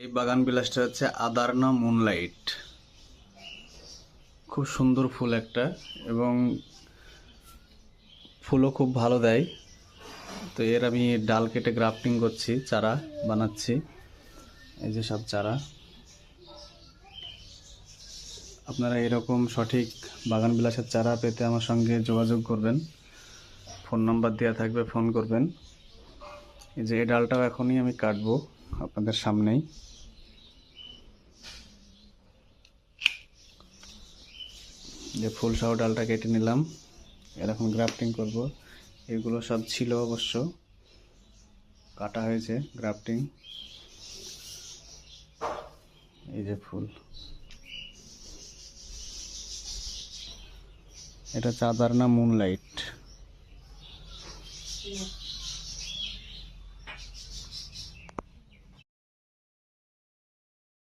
এই বাগান বিলাসটা হচ্ছে আদারনা মুনলাইট। খুব সুন্দর ফুল একটা এবং ফুলও খুব ভালো দেয়। তো এর আমি ডাল কেটে গ্রাফটিং করছি, চারা বানাচ্ছি। এই যে সব চারা। আপনারা এরকম সঠিক বাগান বিলাসের চারা পেতে আমার সঙ্গে যোগাযোগ করবেন। ফোন নাম্বার দেওয়া থাকবে, ফোন করবেন। এই যে এই ডালটাও এখনই আমি কাটবো। আপনাদের সামনেই। যে ফুল সহ ডালটা কেটে নিলাম, এরকম গ্রাফটিং করব। এগুলো সব ছিল অবশ্য। কাটা হয়েছে গ্রাফটিং। এই যে ফুল। এটা চাঁদার না মুনলাইট?